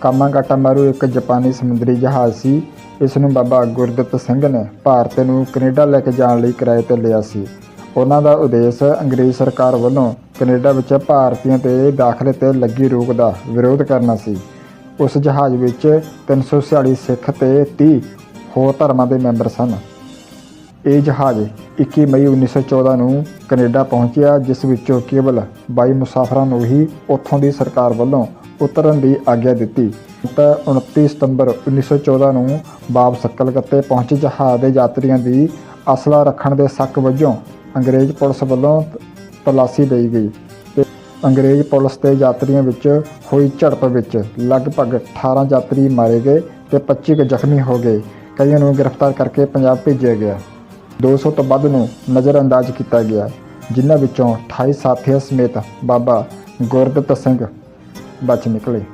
ਕਾਮਾਗਾਟਾ ਮਾਰੂ ਇੱਕ ਜਾਪਾਨੀ ਸਮੁੰਦਰੀ ਜਹਾਜ਼ ਸੀ। ਇਸ ਨੂੰ ਬਾਬਾ ਗੁਰਦਿੱਤ ਸਿੰਘ ਨੇ ਭਾਰਤ ਨੂੰ ਕੈਨੇਡਾ ਲੈ ਕੇ ਜਾਣ ਲਈ ਕਿਰਾਏ ਤੇ ਲਿਆ ਸੀ। ਉਹਨਾਂ ਦਾ ਉਦੇਸ਼ ਅੰਗਰੇਜ਼ ਸਰਕਾਰ ਵੱਲੋਂ ਕੈਨੇਡਾ ਵਿੱਚ ਭਾਰਤੀਆਂ ਤੇ ਦਾਖਲੇ ਤੇ ਲੱਗੀ ਰੋਕ ਦਾ ਵਿਰੋਧ ਕਰਨਾ ਸੀ। ਉਸ ਜਹਾਜ਼ ਵਿੱਚ 346 ਸਿੱਖ ਤੇ 30 ਹੋਰ ਧਰਮਾਂ ਦੇ ਮੈਂਬਰ ਸਨ। ਇਹ ਜਹਾਜ਼ 21 ਮਈ 1914 ਨੂੰ ਕੈਨੇਡਾ ਪਹੁੰਚਿਆ, ਜਿਸ ਵਿੱਚੋਂ ਕੇਵਲ 22 ਮੁਸਾਫਰਾਂ ਨੂੰ ਹੀ ਉੱਥੋਂ ਦੀ ਸਰਕਾਰ ਵੱਲੋਂ ਉਤਰਨ ਦੀ ਆਗਿਆ ਦਿੱਤੀ। ਤਾਂ 29 ਸਤੰਬਰ 1914 ਨੂੰ ਬਾਬ ਸਕਲਕੱਤੇ ਪਹੁੰਚੇ ਜਹਾਜ਼ ਦੇ ਯਾਤਰੀਆਂ ਦੀ ਅਸਲਾ ਰੱਖਣ ਦੇ ਸ਼ੱਕ ਵਜੋਂ ਅੰਗਰੇਜ਼ ਪੁਲਿਸ ਵੱਲੋਂ ਤਲਾਸ਼ੀ ਲਈ ਗਈ ਤੇ ਅੰਗਰੇਜ਼ ਪੁਲਿਸ ਤੇ ਯਾਤਰੀਆਂ ਵਿੱਚ ਹੋਈ ਝੜਪ ਵਿੱਚ ਲਗਭਗ 18 ਯਾਤਰੀ ਮਾਰੇ ਗਏ ਤੇ 25 ਕੁ ਜ਼ਖਮੀ ਹੋ ਗਏ। ਕਈਆਂ ਨੂੰ ਗ੍ਰਿਫਤਾਰ ਕਰਕੇ ਪੰਜਾਬ ਭੇਜਿਆ ਗਿਆ। 200 ਤੋਂ ਵੱਧ ਨੂੰ ਨਜ਼ਰਅੰਦਾਜ਼ ਕੀਤਾ ਗਿਆ, ਜਿਨ੍ਹਾਂ ਵਿੱਚੋਂ 28 ਸਾਥੀਆਂ ਸਮੇਤ ਬਾਬਾ ਗੁਰਦਿੱਤ ਸਿੰਘ ਬਚ ਨਿਕਲੇ।